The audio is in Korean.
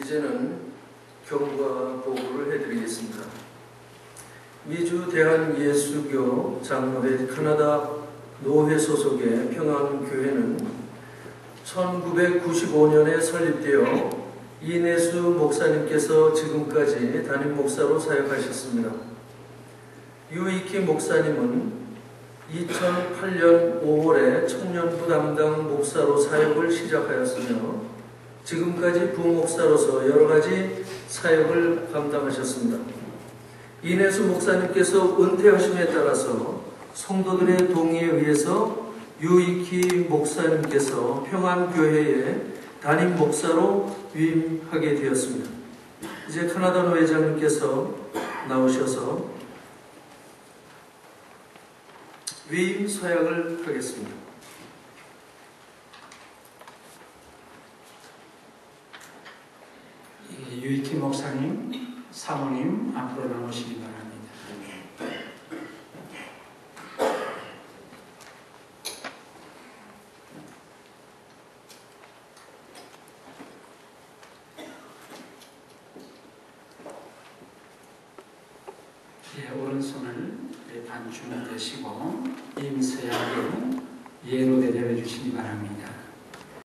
이제는 경과 보고를 해드리겠습니다. 미주 대한 예수교 장로회 카나다 노회 소속의 평안교회는 1995년에 설립되어 이내수 목사님께서 지금까지 담임 목사로 사역하셨습니다. 유이키 목사님은 2008년 5월에 청년부 담당 목사로 사역을 시작하였으며 지금까지 부목사로서 여러 가지 사역을 감당하셨습니다. 이내수 목사님께서 은퇴하심에 따라서 성도들의 동의에 의해서 유이키 목사님께서 평안교회의 담임 목사로 위임하게 되었습니다. 이제 카나다 노회장님께서 나오셔서 위임 서약을 하겠습니다. 유이키 목사님, 사모님 앞으로 나오시기 바랍니다. 예, 오른손을 반쯤 대시고 임서약을 예로 대접해 주시기 바랍니다.